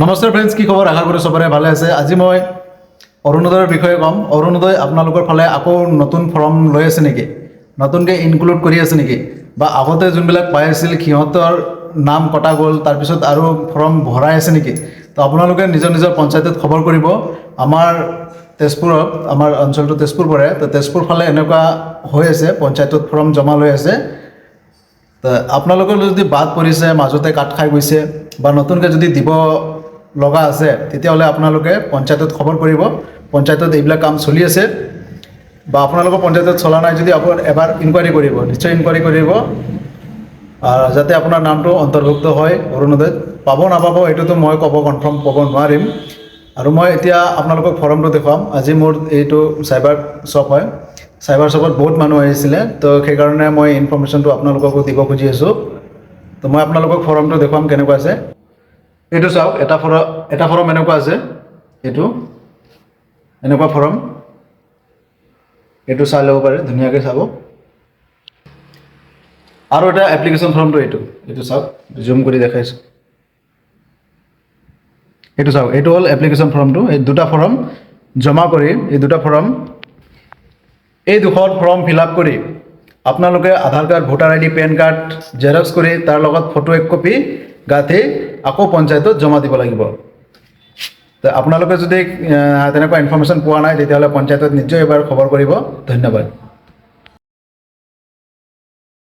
নমস্কাৰ ফ্ৰেণ্ডছ কি খবৰ? আশা কৰোঁ চবৰে ভালে আছে। আজি মই অৰুণোদয়ৰ বিষয়ে ক'ম। অৰুণোদয়, আপোনালোকৰ ফালে আকৌ নতুন ফৰ্ম লৈ আছে নেকি? নতুনকৈ ইনক্লুড কৰি আছে নেকি? বা আগতে যোনবিলাক পাই আছিল, সিহঁতৰ নাম কটা গ'ল তাৰপিছত আৰু ফৰ্ম ভৰাই আছে নেকি? তো আপোনালোকে নিজৰ নিজৰ পঞ্চায়তত খবৰ কৰিব। আমাৰ তেজপুৰত, আমাৰ অঞ্চলটো তেজপুৰ পৰে তো তেজপুৰ ফালে এনেকুৱা হৈ আছে, পঞ্চায়তত ফৰ্ম জমা লৈ আছে। তো আপোনালোকৰ যদি বাদ পৰিছে, মাজতে কাট খাই গৈছে, বা নতুনকৈ যদি দিব লগা আছে তেতিয়াহ'লে আপোনালোকে পঞ্চায়তত খবৰ কৰিব। পঞ্চায়তত এইবিলাক কাম চলি আছে। বা আপোনালোকৰ পঞ্চায়তত চলা নাই যদি আপুনি এবাৰ ইনকুৱাৰী কৰিব, নিশ্চয় ইনকুৱাৰী কৰিব। যাতে আপোনাৰ নামটো অন্তৰ্ভুক্ত হয় অৰুণোদয়ত পাব, নাপাব, এইটোতো মই ক'ব কনফাৰ্ম ক'ব নোৱাৰিম। আৰু মই এতিয়া আপোনালোকক ফৰ্মটো দেখুৱাম। আজি মোৰ এইটো চাইবাৰ শ্বপ হয়। চাইবাৰ শ্বপত বহুত মানুহ আহিছিলে। তো সেইকাৰণে মই ইনফৰ্মেশ্যনটো আপোনালোককো দিব খুজি আছোঁ। তো মই আপোনালোকক ফৰ্মটো দেখুৱাম কেনেকুৱা আছে। এইটো চাওক এটা ফৰ্ম এটা ফৰ্ম এনেকুৱা আছে এইটো এনেকুৱা ফৰ্ম এইটো চাই ল'ব পাৰে ধুনীয়াকৈ চাব আৰু এটা এপ্লিকেশ্যন ফৰ্মটো এইটো এইটো চাওক জুম কৰি দেখাইছোঁ এইটো চাওক এইটো হ'ল এপ্লিকেশ্যন ফৰ্মটো এই দুটা ফৰ্ম জমা কৰি এই দুটা ফৰ্ম এই দুখন ফৰ্ম ফিল আপ কৰি আপোনালোকে Aadhaar card voter I D pan card xerox কৰি তাৰ লগত ফটো এক কপি গাঁঠি আকৌ পঞ্চায়তত জমা দিব লাগিব। তো আপোনালোকে যদি তেনেকুৱা ইনফৰ্মেশ্যন পোৱা নাই তেতিয়াহ'লে পঞ্চায়তত নিশ্চয় এবাৰ খবৰ কৰিব। ধন্যবাদ।